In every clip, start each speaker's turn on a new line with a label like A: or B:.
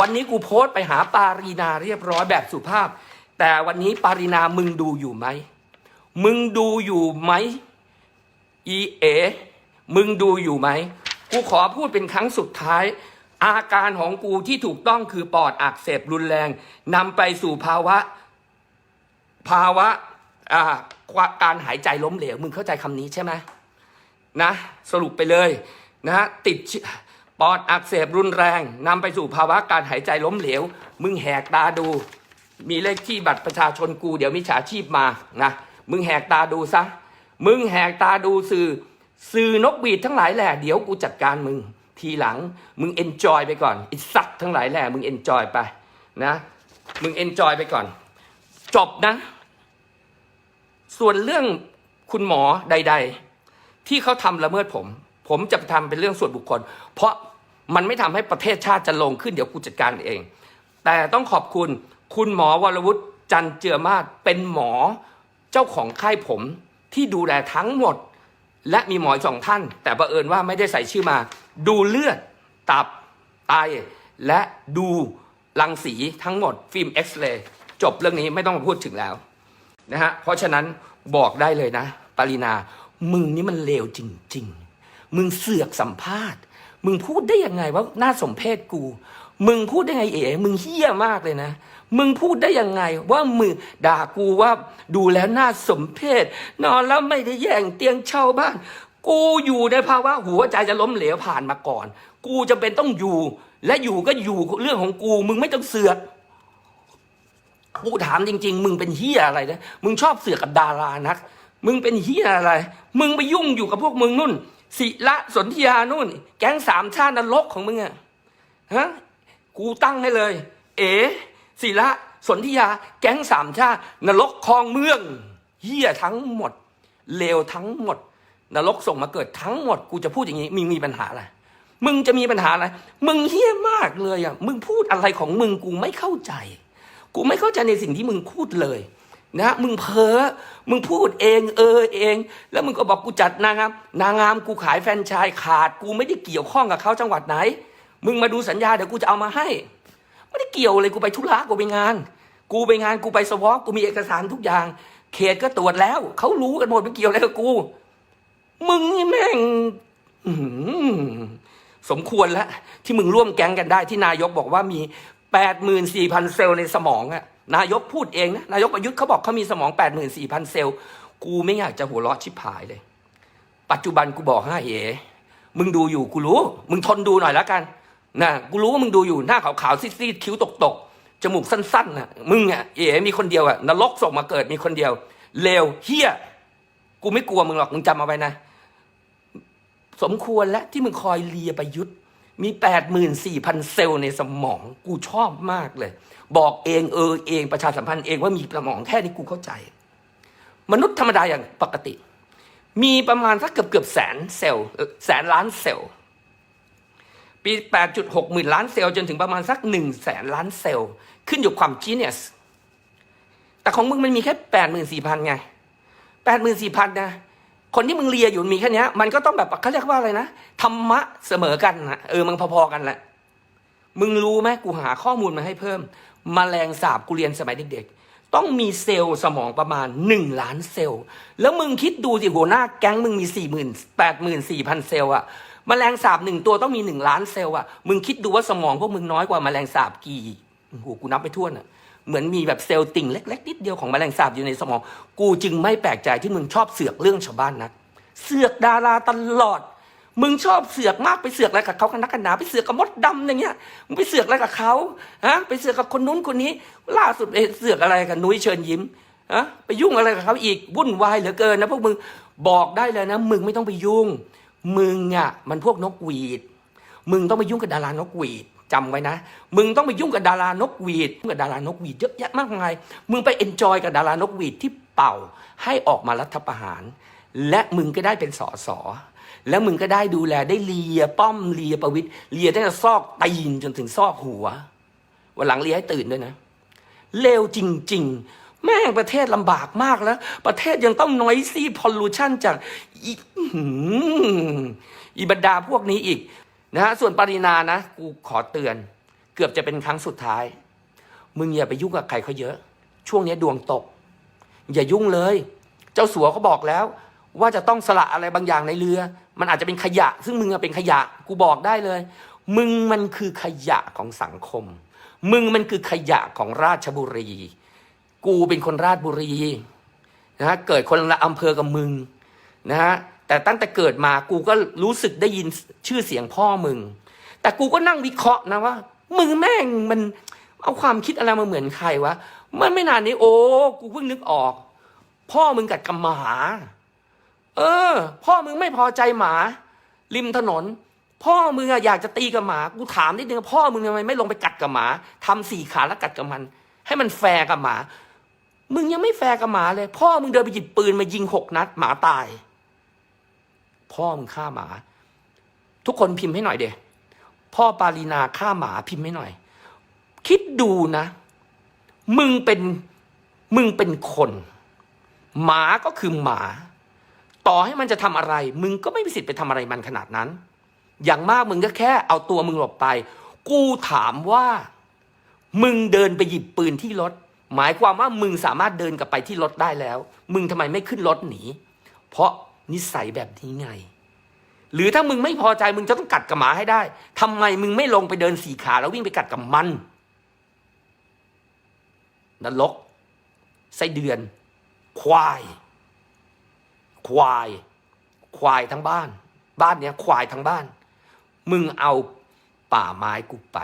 A: วันนี้กูโพสต์ไปหาปารีนาเรียบร้อยแบบสุภาพ แต่วันนี้ปารีนามึงดูอยู่ไหม มึงดูอยู่ไหมอีเอ มึงดูอยู่ไหม กูขอพูดเป็นครั้งสุดท้าย อาการของกูที่ถูกต้องคือปอดอักเสบรุนแรงนำไปสู่ภาวะ ภาวะอ่าการหายใจล้มเหลว มึงเข้าใจคำนี้ใช่ไหมนะ สรุปไปเลยนะฮะติดเชื้อ ปอดอักเสบรุนแรงนำไปสู่ภาวะการหายใจล้มเหลว มึงแหกตาดู มีเลขที่บัตรประชาชนกูเดี๋ยวมิจฉาชีพมานะมึงแหกตาดูซะมึงแหกตาดูสื่อสื่อนกบีดทั้งหลายแหละเดี๋ยวกูจัดการมึง ทีหลังมึงเอนจอยไปก่อนไอ้สัตว์ทั้งหลายแหละมึงเอนจอยไปนะ มึงเอนจอยไปก่อน จบนะ ส่วนเรื่องคุณหมอใด ๆ ที่เขาทำละเมิดผม ผมจะทำเป็นเรื่องส่วนบุคคล เพราะมันไม่ทำให้ประเทศชาติจะลงขึ้นเดี๋ยวกูจัดการเอง แต่ต้องขอบคุณคุณหมอวรวุฒิจันเจือมาศเป็นหมอเจ้าของค่ายผมที่ดูแลทั้งหมด และมีหมอสองท่าน แต่บังเอิญว่าไม่ได้ใส่ชื่อมา ดูเลือด ตับไตและดูรังสีทั้งหมดฟิล์มเอ็กซเรย์จบเรื่องนี้ไม่ต้องมาพูดถึงแล้วนะฮะเพราะฉะนั้นบอกได้เลยนะ ปรินามึงนี่มันเลวจริง ๆ มึงเสือกสัมภาษณ์ มึงพูดได้ยังไงว่าน่าสมเพศกู มึงพูดได้ไงเอ๋มึงเฮี้ยมากเลยนะ มึงพูดได้ยังไงว่ามึงด่ากูว่าดูแล้วน่าสมเพศ นอนแล้วไม่ได้แย่งเตียงเช่าบ้าน กูอยู่ในภาวะหัวใจจะล้มเหลวผ่านมาก่อน กูจะเป็นต้องอยู่ และอยู่ก็อยู่เรื่องของกู มึงไม่ต้องเสือกกูถามจริง ๆ มึงเป็นเฮียอะไรนะ มึงชอบเสือกกับดารานัก มึงเป็นเฮียอะไร มึงไปยุ่งอยู่กับพวกมึงนุ่น ศิละสนธิยานุ่น แก๊งสามชาตินรกของมึงอะฮะกูตั้งให้เลย เอ๋ศิละสนธิยา แก๊งสามชาตินรกคลองเมืองเฮียทั้งหมดเลวทั้งหมด นรกส่งมาเกิดทั้งหมด กูจะพูดอย่างนี้มึงมีปัญหาอะไรมึงจะมีปัญหาอะไร มึงเฮี้ยมากเลยอะ มึงพูดอะไรของมึงกูไม่เข้าใจ กูไม่เข้าใจในสิ่งที่มึงพูดเลย นะมึงเพ้อมึงพูดเองเออเอง แล้วมึงก็บอกกูจัดนางงามนางงามกูขายแฟนชายขาด กูไม่ได้เกี่ยวข้องกับเขาจังหวัดไหน มึงมาดูสัญญาเดี๋ยวกูจะเอามาให้ ไม่ได้เกี่ยวเลยกูไปธุระกูไปงาน กูไปงานกูไปสวอปกูมีเอกสารทุกอย่าง เขตก็ตรวจแล้วเขารู้กันหมดไม่เกี่ยวอะไรกับกู มึงนี่แม่งสมควรแล้วที่มึงร่วมแก๊งกันได้ที่นายกบอกว่ามีแปดหมื่นสี่พันเซลล์ในสมองอะ นายกพูดเองนะนายกประยุทธ์เขาบอกเขามีสมองแปดหมื่นสี่พันเซลล์กูไม่อยากจะหัวเราะชิบหายเลย ปัจจุบันกูบอกให้เอ๋มึงดูอยู่กูรู้ มึงทนดูหน่อยแล้วกันนะกูรู้ว่ามึงดูอยู่หน้าขาวๆซีดๆคิ้วตกๆจมูกสั้นๆนะมึงอะเอ๋มีคนเดียวอะนรกส่งมาเกิดมีคนเดียวเลวเฮี้ยกูไม่กลัวมึงหรอกมึงจำเอาไว้นะ สมควรแล้วที่มึงคอยเลียประยุทธ์ มีแปดหมื่นสี่พันเซลล์ในสมองกูชอบมากเลย บอกเองเออเองประชาสัมพันธ์เองว่ามีสมองแค่นี้กูเข้าใจ มนุษย์ธรรมดาอย่างปกติ มีประมาณสักเกือบเกือบแสนเซลล์แสนล้านเซลล์ปี 8.6 หมื่นล้านเซลล์จนถึงประมาณสัก1แสนล้านเซลล์ ขึ้นอยู่ความจีเนียสแต่ของมึงมันมีแค่ 84,000 ไง 84,000 นะ คนที่มึงเลียอยู่มีแค่นี้มันก็ต้องแบบเขาเรียกว่าอะไรนะธรรมะเสมอกันนะเออมันพอๆกันแหละมึงรู้ไหมกูหาข้อมูลมาให้เพิ่มมแมลงสาบกูเรียนสมัยเด็กๆ ต้องมีเซลล์สมองประมาณ 1 ล้านเซลล์ แล้วมึงคิดดูสิหัวหน้าแก๊งมึงมี4 0 0 0 0 8 4 0 0 0 เซลล์อะมแมลงสาบหนึ่งตัวต้องมี 1 ล้านเซลล์อะมึงคิดดูว่าสมองพวกมึงน้อยกว่าแมลงสาบกี่โอ้โหกูนับไม่ถ้วนอะ เหมือนมีแบบเซลล์ติ่งเล็ก ๆ นิดเดียวของแมลงสาบอยู่ในสมอง กูจึงไม่แปลกใจที่มึงชอบเสือกเรื่องชาวบ้านนะเสือกดาราตลอด มึงชอบเสือกมากไปเสือกอะไรกับเขากันนักกันหนาไปเสือกกับมดดำอย่างเงี้ยมึงไปเสือกอะไรกับเขาฮะไปเสือกกับคนนู้นคนนี้ ล่าสุดไปเสือกอะไรกับนุ้ยเชิญยิ้มฮะไปยุ่งอะไรกับเขาอีกวุ่นวายเหลือเกินนะพวกมึงบอกได้เลยนะ มึงไม่ต้องไปยุ่ง มึงอะมันพวกนกหวีด มึงต้องไปยุ่งกับดารานกหวีด จำไว้นะ มึงต้องไปยุ่งกับดารานกหวีดกับดารานกหวีดเยอะแยะมากมาย มึงไปเอนจอยกับดารานกหวีดที่เป่าให้ออกมารัฐประหาร และมึงก็ได้เป็นสอสอแล้วมึงก็ได้ดูแลได้เลียป้อมเลียประวิตรเลียตั้งแต่ซอกตีนจนถึงซอกหัว วันหลังเลียให้ตื่นด้วยนะ เลวจริง ๆ แม่งประเทศลำบากมากแล้ว ประเทศยังต้องน้อยซี่พอลูชันจากอีอีบรรดาพวกนี้อีก นะฮะส่วนปรินานะกูขอเตือน เกือบจะเป็นครั้งสุดท้าย มึงอย่าไปยุ่งกับใครเขาเยอะ ช่วงนี้ดวงตก อย่ายุ่งเลย เจ้าสัวเขาบอกแล้ว ว่าจะต้องสละอะไรบางอย่างในเรือ มันอาจจะเป็นขยะ ซึ่งมึงอะเป็นขยะ กูบอกได้เลย มึงมันคือขยะของสังคม มึงมันคือขยะของราชบุรี กูเป็นคนราชบุรีนะฮะเกิดคนละอำเภอกับมึงนะฮะ แต่ตั้งแต่เกิดมากูก็รู้สึกได้ยินชื่อเสียงพ่อมึง แต่กูก็นั่งวิเคราะห์นะว่ามึงแม่งมันเอาความคิดอะไรมาเหมือนใครวะเมื่อไม่นานนี้โอ้กูเพิ่งนึกออก พ่อมึงกัดกับหมา เออ พ่อมึงไม่พอใจหมา ริมถนน พ่อมึงอะอยากจะตีกับหมากูถามนิดนึงพ่อมึงทำไมไม่ลงไปกัดกับหมาทำสี่ขาแล้วกัดกับมัน ให้มันแฟร์กับหมา มึงยังไม่แฟร์กับหมาเลย พ่อมึงเดินไปหยิบปืนมายิงหกนัดหมาตาย พ่อมึงฆ่าหมา ทุกคนพิมพ์ให้หน่อยเดพ่อปารีนาฆ่าหมาพิมพ์ให้หน่อย คิดดูนะ มึงเป็นมึงเป็นคน หมาก็คือหมา ต่อให้มันจะทำอะไร มึงก็ไม่มีสิทธิ์ไปทำอะไรมันขนาดนั้น อย่างมากมึงก็แค่เอาตัวมึงหลบไป กูถามว่า มึงเดินไปหยิบปืนที่รถหมายความว่ามึงสามารถเดินกลับไปที่รถได้แล้ว มึงทำไมไม่ขึ้นรถหนี เพราะ นิสัยแบบนี้ไง หรือถ้ามึงไม่พอใจมึงจะต้องกัดกับหมาให้ได้ทำไมมึงไม่ลงไปเดินสี่ขาแล้ววิ่งไปกัดกับมันนรกไส้เดือน ควาย ควาย ควายทั้งบ้าน บ้านเนี้ยควายทั้งบ้าน มึงเอาป่าไม้กูไป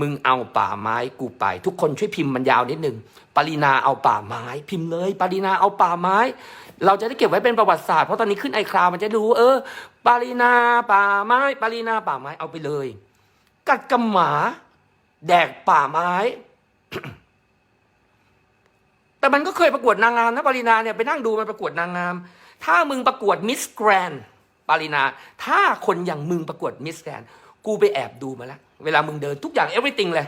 A: มึงเอาป่าไม้กูไป ทุกคนช่วยพิมพ์มันยาวนิดนึงปรินาเอาป่าไม้ พิมพ์เลยปรินาเอาป่าไม้ เราจะได้เก็บไว้เป็นประวัติศาสตร์เพราะตอนนี้ขึ้นไอคราวมันจะรู้ เออปรินาป่าไม้ปรินาป่าไม้เอาไปเลย กัดกับหมา แดกป่าไม้ แต่มันก็เคยประกวดนางงามนะปรินาเนี่ยไปนั่งดูมันประกวดนางงาม ถ้ามึงประกวดมิสแกรนปรินา ถ้าคนอย่างมึงประกวดมิสแกรน กูไปแอบดูมาแล้ว เวลามึงเดินทุกอย่าง everything เลย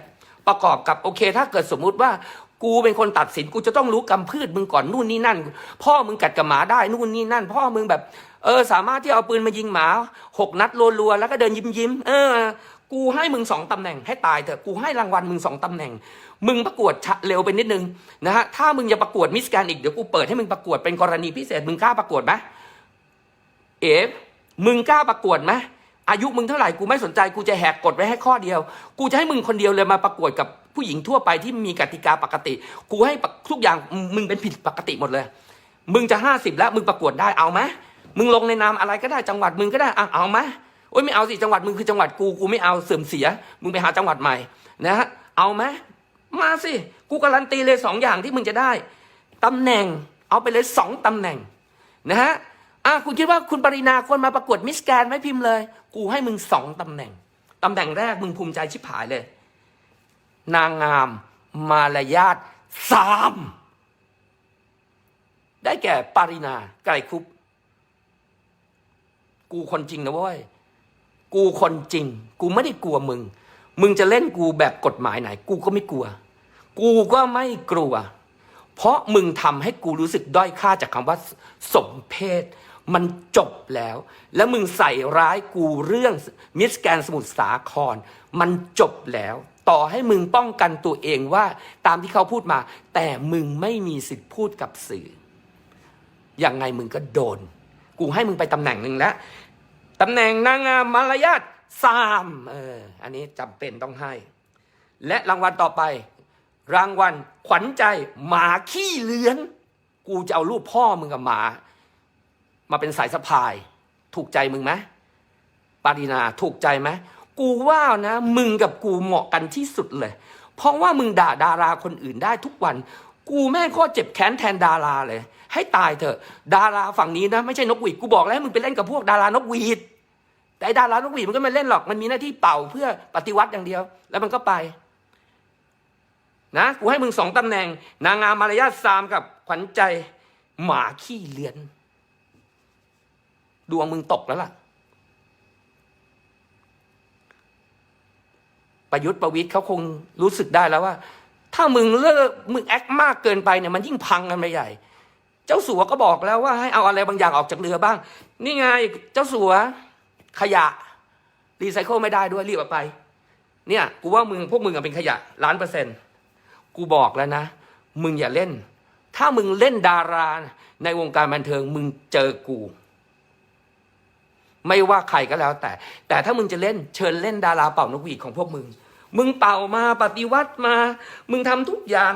A: ประกอบกับโอเค ถ้าเกิดสมมุติว่ากูเป็นคนตัดสินกูจะต้องรู้กำพืชมึงก่อนนู่นนี่นั่น พ่อมึงกัดกับหมาได้นู่นนี่นั่น พ่อมึงแบบ เออ สามารถที่เอาปืนมายิงหมาหกนัดรัวๆแล้วก็เดินยิ้มยิ้มเออ กูให้มึงสองตำแหน่งให้ตายเถอะกูให้รางวัลมึงสองตำแหน่ง มึงประกวดเร็วไปนิดนึงนะฮะถ้ามึงจะประกวดมิสแกรนอีกเดี๋ยวกูเปิดให้มึงประกวดเป็นกรณีพิเศษมึงกล้าประกวดไหมเอ๋มึงกล้าประกวดไหม อายุมึงเท่าไหร่กูไม่สนใจกูจะแหกกฎไว้ให้ข้อเดียว กูจะให้มึงคนเดียวเลยมาประกวดกับผู้หญิงทั่วไปที่มีกติกาปกติ กูให้ทุกอย่างมึงเป็นผิดปกติหมดเลย มึงจะห้าสิบแล้วมึงประกวดได้เอาไหมมึงลงในนามอะไรก็ได้จังหวัดมึงก็ได้อะเอาไหมโอ้ยไม่เอาสิจังหวัดมึงคือจังหวัดกูกูไม่เอาเสื่อมเสีย มึงไปหาจังหวัดใหม่นะฮะเอาไหมมาสิกูการันตีเลยสองอย่างที่มึงจะได้ตำแหน่งเอาไปเลยสองตำแหน่งนะฮะ อะคุณคิดว่าคุณปรินาควรมาประกวดมิสแกรนไหมพิมพ์เลย กูให้มึงสองตำแหน่งตำแหน่งแรกมึงภูมิใจชิบหายเลย นางงามมารยาทสามได้แก่ปารินาไกรคุป กูคนจริงนะเว้ย กูคนจริง กูไม่ได้กลัวมึง มึงจะเล่นกูแบบกฎหมายไหน กูก็ไม่กลัว กูก็ไม่กลัว เพราะมึงทำให้กูรู้สึกด้อยค่าจากคำว่าสมเพศ มันจบแล้ว แล้วมึงใส่ร้ายกูเรื่องมิสแกนสมุทรสาคร มันจบแล้ว ต่อให้มึงป้องกันตัวเองว่าตามที่เขาพูดมา แต่มึงไม่มีสิทธิ์พูดกับสื่อยังไงมึงก็โดน กูให้มึงไปตำแหน่งหนึ่งแล้วตำแหน่งนางงามมารยาทสามเอออันนี้จำเป็นต้องให้ และรางวัลต่อไป รางวัลขวัญใจหมาขี้เลื้อน กูจะเอารูปพ่อมึงกับหมา มาเป็นสายสะพาย ถูกใจมึงไหมปารีนาถูกใจไหมกูว่านะ มึงกับกูเหมาะกันที่สุดเลย เพราะว่ามึงด่าดาราคนอื่นได้ทุกวัน กูแม่งโคตรเจ็บแค้นแทนดาราเลย ให้ตายเถอะ ดาราฝั่งนี้นะไม่ใช่นกหวีดกูบอกแล้วให้มึงไปเล่นกับพวกดารานกหวีดแต่ไอ้ดารานกหวีดมันก็ไม่เล่นหรอกมันมีหน้าที่เป่าเพื่อปฏิวัติอย่างเดียว แล้วมันก็ไป นะกูให้มึงสองตำแหน่ง นางงามมารยาทสามกับขวัญใจ หมาขี้เลือน ดวงมึงตกแล้วล่ะ ประยุทธ์ประวิทย์เขาคงรู้สึกได้แล้วว่า ถ้ามึงเลิกมึงแอคมากเกินไปเนี่ยมันยิ่งพังกันไปใหญ่ เจ้าสัวก็บอกแล้วว่าให้เอาอะไรบางอย่างออกจากเรือบ้าง นี่ไงเจ้าสัวขยะรีไซเคิลไม่ได้ด้วยรีบเอาไป เนี่ยกูว่ามึงพวกมึงเป็นขยะล้านเปอร์เซ็นต์ กูบอกแล้วนะ มึงอย่าเล่น ถ้ามึงเล่นดาราในวงการบันเทิงมึงเจอกู ไม่ว่าใครก็แล้วแต่ แต่ถ้ามึงจะเล่นเชิญเล่นดาราเป่านกหวีดของพวกมึง มึงเป่ามาปฏิวัติมา มึงทำทุกอย่าง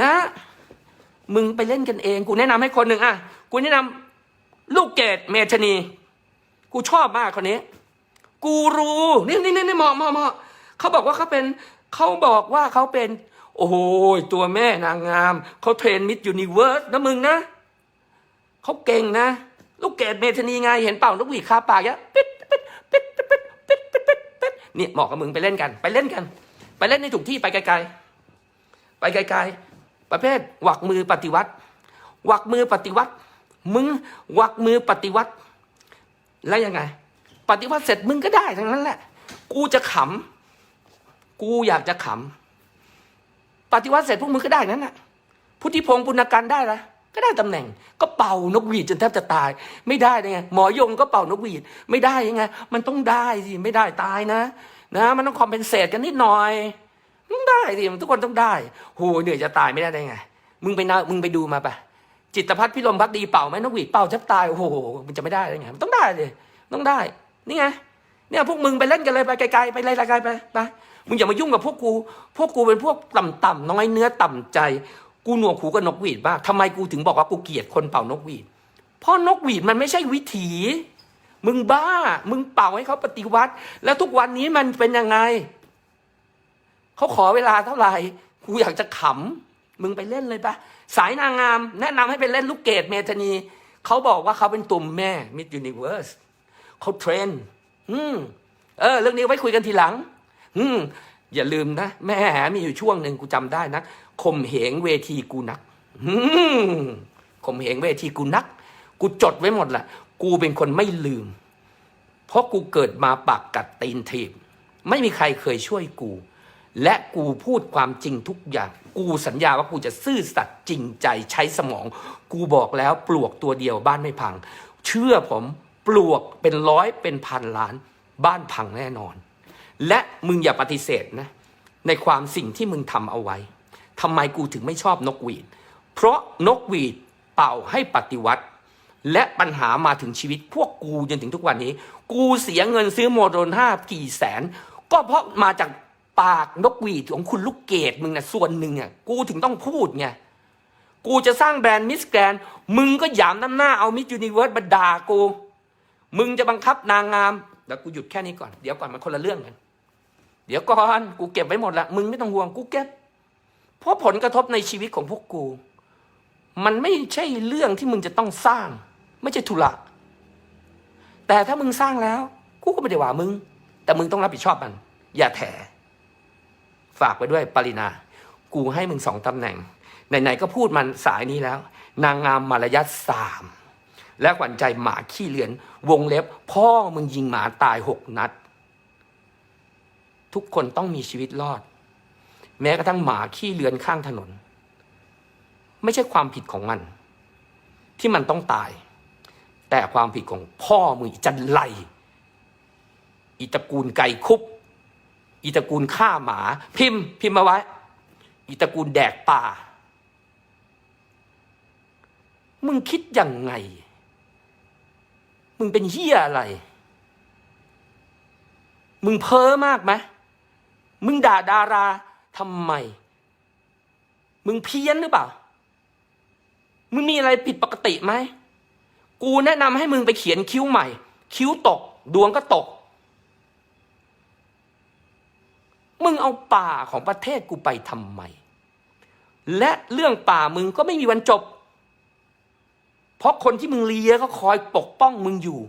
A: นะ มึงไปเล่นกันเอง กูแนะนำให้คนหนึ่งอะกูแนะนำลูกเกดเมชนี กูชอบมากคนนี้ กูรู้นี่นี่นี่เหมาะเหมาะเหมาะเขาบอกว่าเขาเป็นเขาบอกว่าเขาเป็น โอ้โหตัวแม่นางงามเขาเทรนมิดยูนิเวิร์สนะมึงนะเขาเก่งนะ ลูกเกดเมธนีไงเห็นเป่านกหวีดคาปากยะปิดปิดปิดปิดปิดปิดปิดปิดปิดเนี่ยเหมาะกับมึงไปเล่นกัน ไปเล่นกัน ไปเล่นในถูกที่ไปไกลๆ ไปไกลๆ ประเภทหวักมือปฏิวัติหวักมือปฏิวัติ มึงหวักมือปฏิวัติ แล้วยังไง ปฏิวัติเสร็จมึงก็ได้ทั้งนั้นแหละ กูจะขำกูอยากจะขำ ปฏิวัติเสร็จพวกมึงก็ได้นั้นน่ะพุทธิพงศ์ปุณกันได้ละก็ได้ตำแหน่ง ก็เป่านกหวีดจนแทบจะตาย ไม่ได้ได้ไงหมอยงก็เป่านกหวีดไม่ได้ยังไง มันต้องได้สิไม่ได้ตายนะ นะ มันต้องคอมเพนเซตกันนิดหน่อยต้องได้สิทุกคนต้องได้โหเหนื่อยจะตายไม่ได้ได้ไง มึงไปนามึงไปดูมาปะจิตพัฒน์พิรมพักดีเป่าไหมนกหวีดเป่าแทบตายโอ้โหมันจะไม่ได้ได้ไงมันต้องได้เลยต้องได้ นี่ไงเนี่ยพวกมึงไปเล่นกันเลยไปไกลๆไปไกลๆไปไป มึงอย่ามายุ่งกับพวกกู พวกกูเป็นพวกต่ำๆน้อยเนื้อต่ำใจ กูหนวกหูกับนกหวีดบ้างทำไมกูถึงบอกว่ากูเกลียดคนเป่านกหวีด เพราะนกหวีดมันไม่ใช่วิถี มึงบ้า มึงเป่าให้เขาปฏิวัติ แล้วทุกวันนี้มันเป็นยังไง เขาขอเวลาเท่าไหร่ กูอยากจะขำ มึงไปเล่นเลยปะสายนางงาม แนะนำให้ไปเล่นลูกเกดเมธานี เขาบอกว่าเขาเป็นตุ่มแม่มิดยูนิเวิร์สเขาเทรนอืมเออ เรื่องนี้ไว้คุยกันทีหลัง อืมอย่าลืมนะ แม่แหมีอยู่ช่วงหนึ่งกูจำได้นะข่มเหงเวทีกูนักข่มเหงเวทีกูนัก กูจดไว้หมดแหละกูเป็นคนไม่ลืม เพราะกูเกิดมาปากกัดตีนทีบไม่มีใครเคยช่วยกู และกูพูดความจริงทุกอย่าง กูสัญญาว่ากูจะซื่อสัตย์จริงใจใช้สมอง กูบอกแล้วปลวกตัวเดียวบ้านไม่พัง เชื่อผมปลวกเป็นร้อยเป็นพันล้าน บ้านพังแน่นอน และมึงอย่าปฏิเสธนะ ในความสิ่งที่มึงทำเอาไว้ทำไมกูถึงไม่ชอบนกหวีด เพราะนกหวีดเป่าให้ปฏิวัติ และปัญหามาถึงชีวิตพวกกูจนถึงทุกวันนี้ กูเสียเงินซื้อโมโดนห้ากี่แสน ก็เพราะมาจากปากนกหวีดของคุณลูกเกดมึงนะส่วนหนึ่งอะกูถึงต้องพูดไงกูจะสร้างแบรนด์มิสแกรนมึงก็หยามน้ำหน้าเอามิสยูนิเวิร์สมาด่ากู มึงจะบังคับนางงามเดี๋ยวกูหยุดแค่นี้ก่อน เดี๋ยวก่อนมันคนละเรื่องกัน เดี๋ยวก่อนกูเก็บไว้หมดละมึงไม่ต้องห่วงกูเก็บเพราะผลกระทบในชีวิตของพวกกู มันไม่ใช่เรื่องที่มึงจะต้องสร้าง ไม่ใช่ธุระแต่ถ้ามึงสร้างแล้ว กูก็ไม่ได้ว่ามึง แต่มึงต้องรับผิดชอบมัน อย่าแถฝากไว้ด้วยปรินา กูให้มึงสองตำแหน่งไหนๆก็พูดมันสายนี้แล้ว นางงามมารยาทสามและขวัญใจหมาขี้เลือน วงเล็บ พ่อมึงยิงหมาตายหกนัด ทุกคนต้องมีชีวิตรอด แม้กระทั่งหมาขี้เลือนข้างถนน ไม่ใช่ความผิดของมัน ที่มันต้องตาย แต่ความผิดของพ่อมึงอีจันไลอีตระกูลไก่คุบอีตระกูลฆ่าหมา พิมพ์ พิมพ์มาไว้อีตระกูลแดกป่า มึงคิดยังไง มึงเป็นเฮียอะไร มึงเพ้อมากไหม มึงด่าดาราทำไม มึงเพี้ยนหรือเปล่า มึงมีอะไรผิดปกติไหม กูแนะนำให้มึงไปเขียนคิ้วใหม่ คิ้วตก ดวงก็ตก มึงเอาป่าของประเทศกูไปทำไม และเรื่องป่ามึงก็ไม่มีวันจบ เพราะคนที่มึงเลียก็คอยปกป้องมึงอยู่